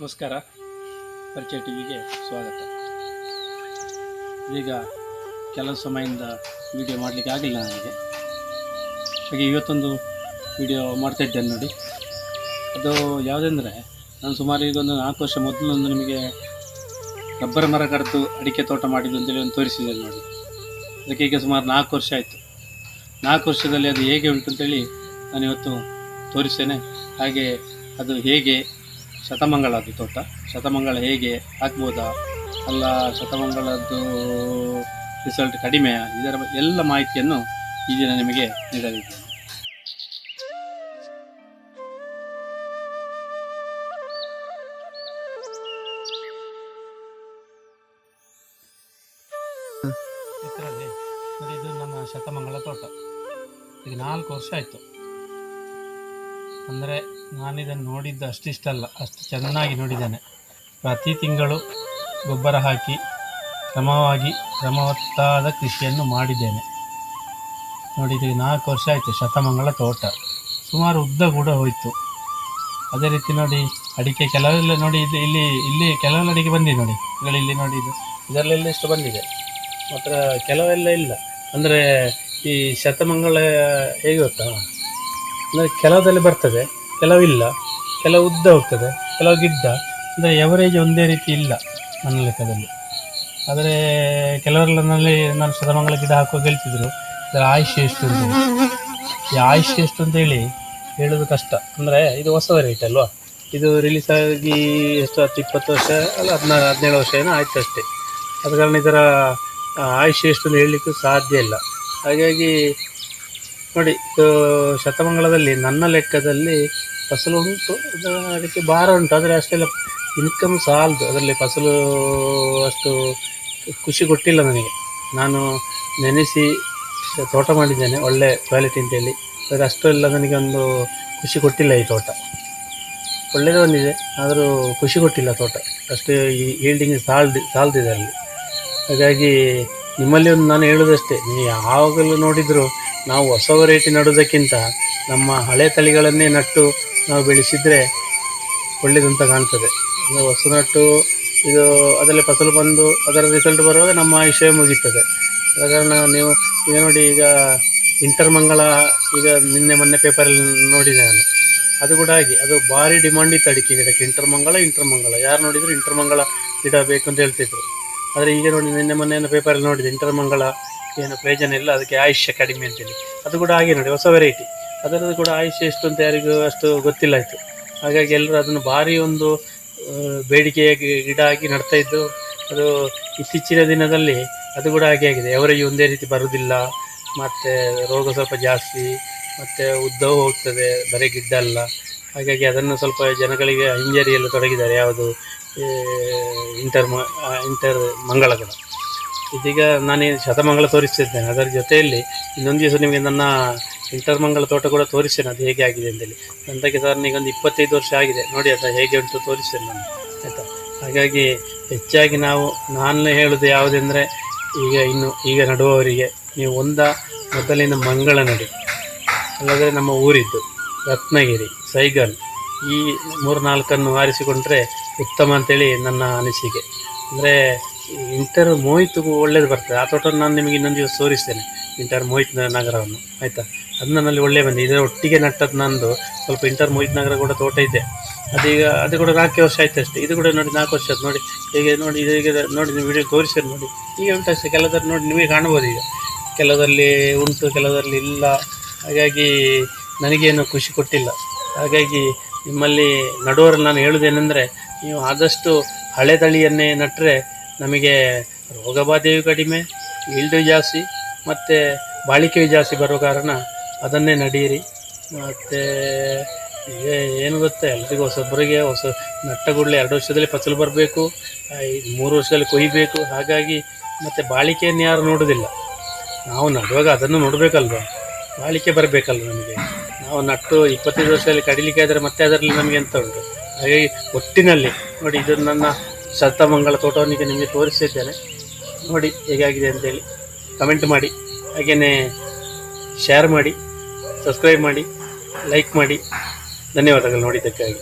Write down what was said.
ನಮಸ್ಕಾರ. ಪರಿಚಯ ಟಿವಿಗೆ ಸ್ವಾಗತ. ಈಗ ಕೆಲವು ಸಮಯದಿಂದ ವಿಡಿಯೋ ಮಾಡಲಿಕ್ಕೆ ಆಗಲಿಲ್ಲ ನನಗೆ. ಹಾಗೆ ಇವತ್ತೊಂದು ವಿಡಿಯೋ ಮಾಡ್ತಾ ಇದ್ದೇನೆ ನೋಡಿ. ಅದು ಯಾವುದೆಂದರೆ, ನಾನು ಸುಮಾರು ಈಗ ಒಂದು ನಾಲ್ಕು ವರ್ಷ ಮೊದಲು ಒಂದು ನಿಮಗೆ ರಬ್ಬರ್ ಮರ ಕರೆದು ಅಡಿಕೆ ತೋಟ ಮಾಡಿದ್ದು ಅಂತೇಳಿ ಒಂದು ತೋರಿಸಿದೆ ನೋಡಿ. ಅದಕ್ಕೆ ಈಗ ಸುಮಾರು ನಾಲ್ಕು ವರ್ಷ ಆಯಿತು. ನಾಲ್ಕು ವರ್ಷದಲ್ಲಿ ಅದು ಹೇಗೆ ಉಂಟು ಅಂತೇಳಿ ನಾನು ಇವತ್ತು ತೋರಿಸ್ತೇನೆ. ಹಾಗೆ ಅದು ಹೇಗೆ ಶತಮಂಗಳದ್ದು ತೋಟ. ಶತಮಂಗಳ ಹೇಗೆ ಆಗ್ಬೋದಾ ಅಲ್ಲ, ಶತಮಂಗಳದ್ದು ರಿಸಲ್ಟ್ ಕಡಿಮೆ. ಇದರ ಎಲ್ಲ ಮಾಹಿತಿಯನ್ನು ಈ ದಿನ ನಿಮಗೆ ನೀಡಲಿದ್ದೇನೆ. ಇದು ನಮ್ಮ ಶತಮಂಗಳ ತೋಟ. ಈಗ ನಾಲ್ಕು ವರ್ಷ ಆಯಿತು. ಅಂದರೆ ನಾನಿದನ್ನು ನೋಡಿದ್ದು ಅಷ್ಟಿಷ್ಟಲ್ಲ, ಅಷ್ಟು ಚೆನ್ನಾಗಿ ನೋಡಿದ್ದೇನೆ. ಪ್ರತಿ ತಿಂಗಳು ಗೊಬ್ಬರ ಹಾಕಿ ಕ್ರಮವಾಗಿ ಕ್ರಮವತ್ತಾದ ಕೃಷಿಯನ್ನು ಮಾಡಿದ್ದೇನೆ. ನೋಡಿ ಇದು ನಾಲ್ಕು ವರ್ಷ ಆಯಿತು ಶತಮಂಗಳ ತೋಟ. ಸುಮಾರು ಉದ್ದ ಕೂಡ ಹೋಯಿತು. ಅದೇ ರೀತಿ ನೋಡಿ, ಅಡಿಕೆ ಕೆಲವೆಲ್ಲ ನೋಡಿ ಇದು ಇಲ್ಲಿ ಇಲ್ಲಿ ಕೆಲವೆಲ್ಲ ಅಡಿಕೆ ಬಂದಿದೆ ನೋಡಿ. ಇಲ್ಲಿ ನೋಡಿ, ಇದು, ಇದರಲ್ಲೆಲ್ಲ ಇಷ್ಟು ಬಂದಿದೆ? ಮಾತ್ರ ಕೆಲವೆಲ್ಲ ಇಲ್ಲ. ಅಂದರೆ ಈ ಶತಮಂಗಳ ಹೇಗೆ ಗೊತ್ತಾ? ಅಂದರೆ ಕೆಲವದಲ್ಲಿ ಬರ್ತದೆ ಕೆಲವಿಲ್ಲ ಕೆಲವು ಉದ್ದ ಹೋಗ್ತದೆ, ಕೆಲವು ಗಿಡ್ಡ. ಅಂದರೆ ಎವರೇಜ್ ಒಂದೇ ರೀತಿ ಇಲ್ಲ ನನ್ನ ಲೆಕ್ಕದಲ್ಲಿ. ಆದರೆ ಕೆಲವರೆಲ್ಲ ನನ್ನಲ್ಲಿ ನಾನು ಸದಮಂಗಲ ಗಿಡ ಹಾಕುವ ಹೇಳ್ತಿದ್ರು, ಇದರ ಆಯುಷ್ಯ ಎಷ್ಟು ಅಂತ. ಈ ಆಯುಷ್ಯ ಎಷ್ಟು ಅಂತ ಹೇಳಿ ಹೇಳೋದು ಕಷ್ಟ. ಅಂದರೆ ಇದು ಹೊಸ ವೆರೈಟಿ ಅಲ್ವಾ? ಇದು ರಿಲೀಸ್ ಆಗಿ ಎಷ್ಟು, ಹತ್ತು, ಇಪ್ಪತ್ತು ವರ್ಷ, ಅಲ್ಲ ಹದಿನಾರು, ಹದಿನೇಳು ವರ್ಷ ಏನೋ ಆಯ್ತು ಅಷ್ಟೇ. ಅದ ಕಾರಣ ಇದರ ಆಯುಷ್ಯ ಎಷ್ಟು ಅಂತ ಹೇಳಲಿಕ್ಕೂ ಸಾಧ್ಯ ಇಲ್ಲ. ಹಾಗಾಗಿ ನೋಡಿ ಶತಮಂಗಲದಲ್ಲಿ ನನ್ನ ಲೆಕ್ಕದಲ್ಲಿ ಫಸಲು ಉಂಟು ಅದಕ್ಕೆ ಭಾರ ಉಂಟು. ಆದರೆ ಅಷ್ಟೆಲ್ಲ ಇನ್ಕಮ್ ಸಾಲದು ಅದರಲ್ಲಿ ಫಸಲು ಅಷ್ಟು ಖುಷಿ ಕೊಟ್ಟಿಲ್ಲ ನನಗೆ. ನಾನು ನೆನೆಸಿ ತೋಟ ಮಾಡಿದ್ದೇನೆ, ಒಳ್ಳೆ ಕ್ವಾಲಿಟಿ ಅಂತೇಳಿ ಆದರೆ ಅಷ್ಟು ಎಲ್ಲ ನನಗೆ ಒಂದು ಖುಷಿ ಕೊಟ್ಟಿಲ್ಲ ಈ ತೋಟ. ಒಳ್ಳೆಯದೇ ಬಂದಿದೆ ಆದರೂ ಖುಷಿ ಕೊಟ್ಟಿಲ್ಲ ತೋಟ. ಅಷ್ಟು ಈ ಈಲ್ಡಿಂಗ್ ಸಾಲ್ದು, ಸಾಲ್ದಿದೆ ಅಲ್ಲಿ. ಹಾಗಾಗಿ ನಿಮ್ಮಲ್ಲಿ ಒಂದು ನಾನು ಹೇಳೋದಷ್ಟೇ, ನೀವು ಯಾವಾಗಲೂ ನೋಡಿದರೂ ನಾವು ಹೊಸ ವೆರೈಟಿ ನಡೋದಕ್ಕಿಂತ ನಮ್ಮ ಹಳೆ ತಳಿಗಳನ್ನೇ ನಟ್ಟು ನಾವು ಬೆಳೆಸಿದರೆ ಒಳ್ಳೆಯದಂತ ಕಾಣ್ತದೆ. ಅಂದರೆ ಹೊಸ ನಟ್ಟು ಇದು ಅದರಲ್ಲಿ ಫಸಲು ಬಂದು ಅದರ ರಿಸಲ್ಟ್ ಬರುವಾಗ ನಮ್ಮ ಆಯುಷ್ಯ ಮುಗೀತದೆ. ಕಾರಣ ನೀವು ಈಗ ನೋಡಿ ಈಗ ಇಂಟರ್ಮಂಗಳ ಈಗ ನಿನ್ನೆ ಮೊನ್ನೆ ಪೇಪರಲ್ಲಿ ನೋಡಿದೆ ನಾನು. ಅದು ಕೂಡ ಆಗಿ ಅದು ಭಾರಿ ಡಿಮಾಂಡ್ ಇತ್ತು ಅಡಿಕೆ ಗಿಡಕ್ಕೆ ಇಂಟರ್ ಮಂಗಳ ಯಾರು ನೋಡಿದ್ರು ಇಂಟರ್ಮಂಗಳ ಗಿಡ ಬೇಕು ಅಂತ ಹೇಳ್ತಿದ್ರು. ಆದರೆ ಈಗ ನೋಡಿ, ನಿನ್ನೆ ಮೊನ್ನೆ ಪೇಪರಲ್ಲಿ ನೋಡಿದೆ, ಇಂಟರ್ ಮಂಗಳ ಏನು ಪ್ರಯೋಜನ ಇಲ್ಲ, ಅದಕ್ಕೆ ಆಯುಷ್ಯ ಕಡಿಮೆ ಅಂತೇಳಿ. ಅದು ಕೂಡ ಹಾಗೆ ನೋಡಿ, ಹೊಸ ವೆರೈಟಿ ಅದರದ್ದು ಕೂಡ ಆಯುಷ್ಯ ಎಷ್ಟು ಅಂತ ಯಾರಿಗೂ ಅಷ್ಟು ಗೊತ್ತಿಲ್ಲ ಆಯಿತು. ಹಾಗಾಗಿ ಎಲ್ಲರೂ ಅದನ್ನು ಭಾರಿ ಒಂದು ಬೇಡಿಕೆಯ ಗಿಡ ಆಗಿ ನಡ್ತಾ ಇದ್ದು, ಅದು ಇತ್ತೀಚಿನ ದಿನದಲ್ಲಿ ಅದು ಕೂಡ ಹಾಗೆ ಆಗಿದೆ. ಅವರಿಗೆ ಒಂದೇ ರೀತಿ ಬರುವುದಿಲ್ಲ, ಮತ್ತು ರೋಗ ಸ್ವಲ್ಪ ಜಾಸ್ತಿ, ಮತ್ತು ಉದ್ದವೂ ಹೋಗ್ತದೆ, ಬರೀ ಗಿಡ್ಡ ಅಲ್ಲ ಹಾಗಾಗಿ ಅದನ್ನು ಸ್ವಲ್ಪ ಜನಗಳಿಗೆ ಹಿಂಜರಿಯಲು ತೊಡಗಿದ್ದಾರೆ ಯಾವುದು ಇಂಟರ್ ಇಂಟರ್ ಮಂಗಳ ಇದೀಗ ನಾನು ಶತಮಂಗಳ ತೋರಿಸ್ತಿದ್ದೇನೆ. ಅದರ ಜೊತೆಯಲ್ಲಿ ಇನ್ನೊಂದು ದಿವಸ ನಿಮಗೆ ನನ್ನ ಇಂಟರ್ ಮಂಗಳ ತೋಟ ಕೂಡ ತೋರಿಸ್ತೇನೆ. ಅದು ಹೇಗೆ ಆಗಿದೆ ಅಂತೇಳಿ. ನಂತಕ್ಕೆ ಸರ್ ಒಂದು ಇಪ್ಪತ್ತೈದು ವರ್ಷ ಆಗಿದೆ. ನೋಡಿ ಅದು ಹೇಗೆ ಉಂಟು ತೋರಿಸ್ತೇನೆ ನಾನು. ಆಯಿತಾ? ಹಾಗಾಗಿ ಹೆಚ್ಚಾಗಿ ನಾವು ನಾನು ಹೇಳೋದು ಯಾವುದೆಂದರೆ, ಈಗ ಇನ್ನು, ಈಗ ನಡುವವರಿಗೆ ನೀವು ಒಂದ ಮೊದಲಿನ ಮಂಗಳ ನಡಿ. ಅಲ್ಲದೆ ನಮ್ಮ ಊರಿದ್ದು ರತ್ನಗಿರಿ, ಸೈಗಲ್. ಈ ಮೂರು ನಾಲ್ಕನ್ನು ಆರಿಸಿಕೊಂಡ್ರೆ ಉತ್ತಮ ಅಂತೇಳಿ ನನ್ನ ಅನಿಸಿಕೆ. ಅಂದರೆ ಇಂಟರ್ ಮೋಹಿತ್ಗೂ ಒಳ್ಳೇದು ಬರ್ತದೆ. ಆ ತೋಟ ನಾನು ನಿಮಗೆ ಇನ್ನೊಂದು ದಿವಸ ತೋರಿಸ್ತೇನೆ ಇಂಟರ್ ಮೋಹಿತ್ ನಗರವನ್ನು. ಆಯಿತಾ? ಅದು ನನ್ನಲ್ಲಿ ಒಳ್ಳೆ ಬಂದಿದೆ. ಇದರ ಒಟ್ಟಿಗೆ ನಟ್ಟದ್ದು ನಂದು. ಸ್ವಲ್ಪ ಇಂಟರ್ ಮೋಹಿತ್ ನಗರ ಕೂಡ ತೋಟ ಇದೆ. ಅದೀಗ, ಅದು ಕೂಡ ನಾಲ್ಕೇ ವರ್ಷ ಆಯ್ತು ಅಷ್ಟೇ. ಇದು ಕೂಡ ನೋಡಿ ನಾಲ್ಕು ವರ್ಷ ಆಯ್ತು. ನೋಡಿ, ಹೀಗೆ ನೋಡಿ, ಇದು ಈಗ ನೋಡಿ ನೀವು ವಿಡಿಯೋ ತೋರಿಸಿದ್ರು ನೋಡಿ ಈಗ ಉಂಟು ಅಷ್ಟೇ. ಕೆಲವರು ನೋಡಿ ನಿಮಗೆ ಕಾಣ್ಬೋದು ಈಗ. ಕೆಲವರಲ್ಲಿ ಉಂಟು ಕೆಲವರಲ್ಲಿ ಇಲ್ಲ. ಹಾಗಾಗಿ ನನಗೇನು ಖುಷಿ ಕೊಟ್ಟಿಲ್ಲ. ಹಾಗಾಗಿ ನಿಮ್ಮಲ್ಲಿ ನಡುವರಲ್ಲಿ ನಾನು ಹೇಳುವುದೇನೆಂದರೆ ನೀವು ಆದಷ್ಟು ಹಳೆ ತಳಿಯನ್ನೇ ನಟ್ಟರೆ ನಮಗೆ ರೋಗಬಾಧೆಯು ಕಡಿಮೆ ಇಲ್ಡು ಜಾಸ್ತಿ ಮತ್ತು ಬಾಳಿಕೆಯು ಜಾಸ್ತಿ ಬರೋ ಕಾರಣ ಅದನ್ನೇ ನಡೆಯಿರಿ ಮತ್ತು ಏನು ಗೊತ್ತಾ, ಎಲ್ರಿಗೂ ಹೊಸೊಬ್ಬರಿಗೆ ಹೊಸ ನಟ್ಟ ಕೂಡಲೇ ಎರಡು ವರ್ಷದಲ್ಲಿ ಫಸಲು ಬರಬೇಕು ಮೂರು ವರ್ಷದಲ್ಲಿ ಕೊಯ್ಬೇಕು. ಹಾಗಾಗಿ ಮತ್ತು ಬಾಳಿಕೆಯನ್ನು ಯಾರು ನೋಡೋದಿಲ್ಲ. ನಾವು ನಡುವಾಗ ಅದನ್ನು ನೋಡಬೇಕಲ್ವ? ಬಾಳಿಕೆ ಬರಬೇಕಲ್ಲ ನಮಗೆ? ನಾವು ನಟ್ಟು ಇಪ್ಪತ್ತೈದು ವರ್ಷದಲ್ಲಿ ಕಡಿಲಿಕ್ಕೆ ಆದರೆ ಮತ್ತೆ ಅದರಲ್ಲಿ ನಮಗೆ ಎಂತ ಉಂಟು? ಹಾಗಾಗಿ ಒಟ್ಟಿನಲ್ಲಿ ನೋಡಿ, ಇದು ನನ್ನ ಶತಮಂಗಳ ತೋಟವನ್ನು ಈಗ ನಿಮಗೆ ತೋರಿಸಿದ್ದೇನೆ. ನೋಡಿ ಹೇಗಾಗಿದೆ ಅಂತೇಳಿ ಕಮೆಂಟ್ ಮಾಡಿ ಹಾಗೆಯೇ ಶೇರ್ ಮಾಡಿ ಸಬ್ಸ್ಕ್ರೈಬ್ ಮಾಡಿ ಲೈಕ್ ಮಾಡಿ. ಧನ್ಯವಾದಗಳು ನೋಡಿದ್ದಕ್ಕಾಗಿ.